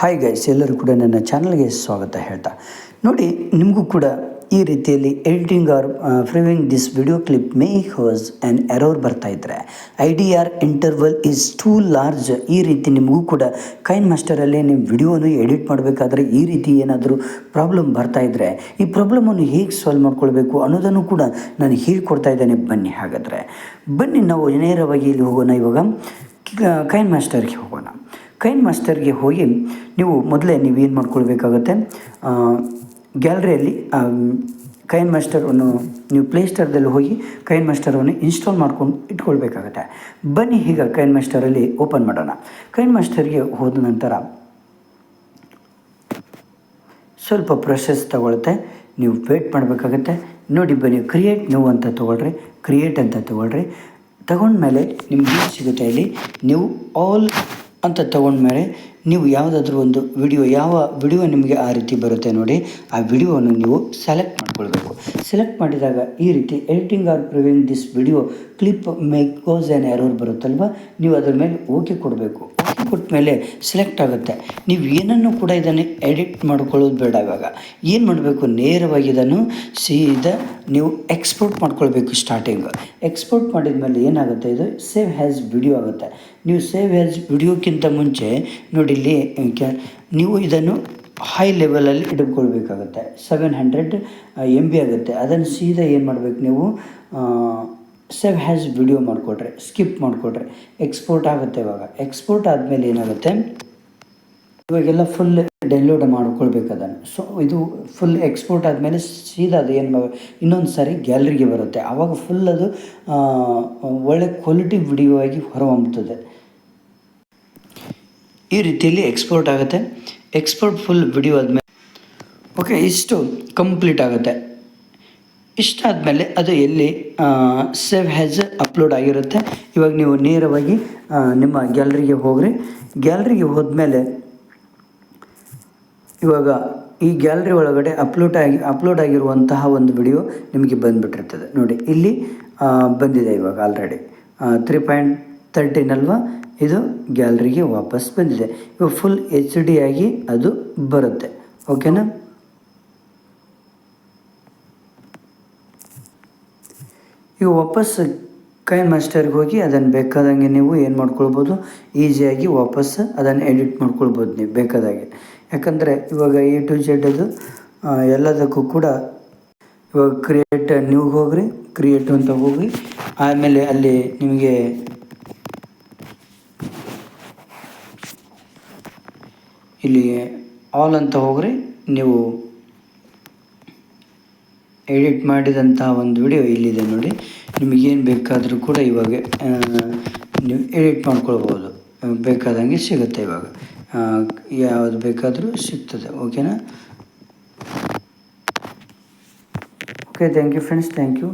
Hi guys ಎಲ್ಲರೂ ಕೂಡ ನನ್ನ ಚಾನಲ್ಗೆ ಸ್ವಾಗತ ಹೇಳ್ತಾ. ನೋಡಿ, ನಿಮಗೂ ಕೂಡ ಈ ರೀತಿಯಲ್ಲಿ editing or previewing this video clip may cause an error ಬರ್ತಾ ಇದ್ದರೆ I D R interval is too large ಈ ರೀತಿ ನಿಮಗೂ ಕೂಡ ಕೈನ್ ಮಾಸ್ಟರಲ್ಲಿ ನಿಮ್ಮ ವಿಡಿಯೋನು ಎಡಿಟ್ ಮಾಡಬೇಕಾದ್ರೆ ಈ ರೀತಿ ಏನಾದರೂ ಪ್ರಾಬ್ಲಮ್ ಬರ್ತಾ ಇದ್ದರೆ ಈ ಪ್ರಾಬ್ಲಮನ್ನು ಹೇಗೆ ಸಾಲ್ವ್ ಮಾಡ್ಕೊಳ್ಬೇಕು ಅನ್ನೋದನ್ನು ಕೂಡ ನಾನು ಹೇಳ್ಕೊಡ್ತಾ ಇದ್ದೇನೆ. ಬನ್ನಿ ಹಾಗಾದರೆ. ಬನ್ನಿ ನಾವು ನೇರವಾಗಿ ಇಲ್ಲಿ ಹೋಗೋಣ ಇವಾಗ. ಕೈನ್ ಮಾಸ್ಟರ್ಗೆ ಹೋಗೋಣ. ಕೈನ್ ಮಾಸ್ಟರ್ಗೆ ಹೋಗಿ ನೀವು ಮೊದಲೇ ನೀವು ಏನು ಮಾಡ್ಕೊಳ್ಬೇಕಾಗತ್ತೆ ಗ್ಯಾಲರಿಯಲ್ಲಿ ಕೈನ್ ಮಾಸ್ಟರನ್ನು ನೀವು ಪ್ಲೇಸ್ಟೋರ್ದಲ್ಲಿ ಹೋಗಿ ಕೈನ್ ಮಾಸ್ಟರನ್ನು ಇನ್ಸ್ಟಾಲ್ ಮಾಡ್ಕೊಂಡು ಇಟ್ಕೊಳ್ಬೇಕಾಗತ್ತೆ. ಬನ್ನಿ ಈಗ ಕೈನ್ ಮಾಸ್ಟರಲ್ಲಿ ಓಪನ್ ಮಾಡೋಣ. ಕೈನ್ ಮಾಸ್ಟರ್ಗೆ ಹೋದ ನಂತರ ಸ್ವಲ್ಪ ಪ್ರೊಸೆಸ್ ತಗೊಳುತ್ತೆ ನೀವು ವೇಟ್ ಮಾಡಬೇಕಾಗತ್ತೆ. ನೋಡಿ ಬನ್ನಿ, ಕ್ರಿಯೇಟ್ ನ್ಯೂ ಅಂತ ತೊಗೊಳ್ರಿ, ಕ್ರಿಯೇಟ್ ಅಂತ ತೊಗೊಳ್ರಿ. ತಗೊಂಡ್ಮೇಲೆ ನಿಮ್ಗೆ ಏನು ಸಿಗುತ್ತೆ ಇಲ್ಲಿ ನೀವು ಆಲ್ ಅಂತ ತಗೊಂಡ್ಮೇಲೆ ನೀವು ಯಾವುದಾದ್ರೂ ಒಂದು ವಿಡಿಯೋ, ಯಾವ ವಿಡಿಯೋ ನಿಮಗೆ ಆ ರೀತಿ ಬರುತ್ತೆ ನೋಡಿ, ಆ ವಿಡಿಯೋವನ್ನು ನೀವು ಸೆಲೆಕ್ಟ್ ಮಾಡ್ಕೊಳ್ಬೇಕು. ಸೆಲೆಕ್ಟ್ ಮಾಡಿದಾಗ ಈ ರೀತಿ editing or previewing this video clip may cause an error ಬರುತ್ತಲ್ವ? ನೀವು ಅದ್ರ ಮೇಲೆ ಓಕೆ ಕೊಡಬೇಕು. ಕೊಟ್ಟ ಮೇಲೆ ಸೆಲೆಕ್ಟ್ ಆಗುತ್ತೆ. ನೀವು ಏನನ್ನು ಕೂಡ ಇದನ್ನು ಎಡಿಟ್ ಮಾಡ್ಕೊಳ್ಳೋದು ಬೇಡ ಇವಾಗ. ಏನು ಮಾಡಬೇಕು? ನೇರವಾಗಿ ಇದನ್ನು ಸೀದಾ ನೀವು ಎಕ್ಸ್ಪೋರ್ಟ್ ಮಾಡ್ಕೊಳ್ಬೇಕು ಸ್ಟಾರ್ಟಿಂಗ್ ಎಕ್ಸ್ಪೋರ್ಟ್ ಮಾಡಿದ ಮೇಲೆ ಏನಾಗುತ್ತೆ ಇದು? ಸೇವ್ ಹ್ಯಾಸ್ ವಿಡಿಯೋ ಆಗುತ್ತೆ. ನೀವು ಸೇವ್ ಹ್ಯಾಸ್ ವಿಡಿಯೋಕ್ಕಿಂತ ಮುಂಚೆ ನೋಡಿ ಇಲ್ಲಿ ನೀವು ಇದನ್ನು ಹೈ ಲೆವೆಲಲ್ಲಿ ಇಟ್ಕೊಳ್ಬೇಕಾಗುತ್ತೆ. ಸೆವೆನ್ ಹಂಡ್ರೆಡ್ ಎಂ ಬಿ ಆಗುತ್ತೆ. ಅದನ್ನು ಸೀದಾ ಏನು ಮಾಡಬೇಕು ನೀವು? ಸೇವ್ ಹ್ಯಾಸ್ ವಿಡಿಯೋ ಮಾಡಿಕೊಟ್ರೆ ಸ್ಕಿಪ್ ಮಾಡಿಕೊಟ್ರೆ ಎಕ್ಸ್ಪೋರ್ಟ್ ಆಗುತ್ತೆ ಇವಾಗ. ಎಕ್ಸ್ಪೋರ್ಟ್ ಆದಮೇಲೆ ಏನಾಗುತ್ತೆ? ಇವಾಗೆಲ್ಲ ಫುಲ್ ಡೌನ್ಲೋಡ್ ಮಾಡ್ಕೊಳ್ಬೇಕು ಅದನ್ನು. ಸೊ ಇದು ಫುಲ್ ಎಕ್ಸ್ಪೋರ್ಟ್ ಆದಮೇಲೆ ಸೀದಾ ಅದು ಏನು ಇನ್ನೊಂದು ಸಾರಿ ಗ್ಯಾಲರಿಗೆ ಬರುತ್ತೆ. ಆವಾಗ ಫುಲ್ ಅದು ಒಳ್ಳೆ ಕ್ವಾಲಿಟಿ ವಿಡಿಯೋ ಆಗಿ ಹೊರಹೊಮ್ಮುತ್ತದೆ ಈ ರೀತಿಯಲ್ಲಿ ಎಕ್ಸ್ಪೋರ್ಟ್ ಆಗುತ್ತೆ. ಎಕ್ಸ್ಪೋರ್ಟ್ ಫುಲ್ ವಿಡಿಯೋ ಆದಮೇಲೆ ಓಕೆ ಇಷ್ಟು ಕಂಪ್ಲೀಟ್ ಆಗುತ್ತೆ. ಇಷ್ಟಾದಮೇಲೆ ಅದು ಎಲ್ಲಿ ಸೇವ್ ಹ್ಯಾಸ್ ಅಪ್ಲೋಡ್ ಆಗಿರುತ್ತೆ. ಇವಾಗ ನೀವು ನೇರವಾಗಿ ನಿಮ್ಮ ಗ್ಯಾಲರಿಗೆ ಹೋಗ್ರಿ. ಗ್ಯಾಲರಿಗೆ ಹೋದ್ಮೇಲೆ ಇವಾಗ ಈ ಗ್ಯಾಲರಿ ಒಳಗಡೆ ಅಪ್ಲೋಡ್ ಆಗಿ ಅಪ್ಲೋಡ್ ಆಗಿರುವಂತಹ ಒಂದು ವಿಡಿಯೋ ನಿಮಗೆ ಬಂದುಬಿಟ್ಟಿರ್ತದೆ. ನೋಡಿ, ಇಲ್ಲಿ ಬಂದಿದೆ ಇವಾಗ ಆಲ್ರೆಡಿ ತ್ರೀ ಪಾಯಿಂಟ್ ತರ್ಟೀನ್ ಅಲ್ವಾ? ಇದು ಗ್ಯಾಲರಿಗೆ ವಾಪಸ್ ಬಂದಿದೆ. ಇವಾಗ ಫುಲ್ ಎಚ್ ಡಿ ಆಗಿ ಅದು ಬರುತ್ತೆ. ಓಕೆನಾ ಈಗ ವಾಪಸ್ ಕೈ ಮಾಸ್ಟರ್ಗೆ ಹೋಗಿ ಅದನ್ನು ಬೇಕಾದಂಗೆ ನೀವು ಏನು ಮಾಡ್ಕೊಳ್ಬೋದು, ಈಸಿಯಾಗಿ ವಾಪಸ್ ಅದನ್ನು ಎಡಿಟ್ ಮಾಡ್ಕೊಳ್ಬೋದು ನೀವು ಬೇಕಾದಾಗೆ. ಯಾಕಂದರೆ ಇವಾಗ ಎ ಟು ಜೆಡ್ ಅದು ಎಲ್ಲದಕ್ಕೂ ಕೂಡ ಇವಾಗ ಕ್ರಿಯೇಟ್ ನ್ಯೂ ಹೋಗ್ರಿ ಕ್ರಿಯೇಟ್ ಅಂತ ಹೋಗಿ ಆಮೇಲೆ ಅಲ್ಲಿ ನಿಮಗೆ ಇಲ್ಲಿ ಆಲ್ ಅಂತ ಹೋಗ್ರಿ, ನೀವು ಎಡಿಟ್ ಮಾಡಿದಂತಹ ಒಂದು ವಿಡಿಯೋ ಇಲ್ಲಿದೆ ನೋಡಿ. ನಿಮಗೇನು ಬೇಕಾದರೂ ಕೂಡ ಇವಾಗ ನೀವು ಎಡಿಟ್ ಮಾಡ್ಕೊಳ್ಬೋದು. ಬೇಕಾದಂಗೆ ಸಿಗುತ್ತೆ ಇವಾಗ. ಯಾವುದು ಬೇಕಾದರೂ ಸಿಗ್ತದೆ. ಓಕೆನಾ okay thank you friends thank you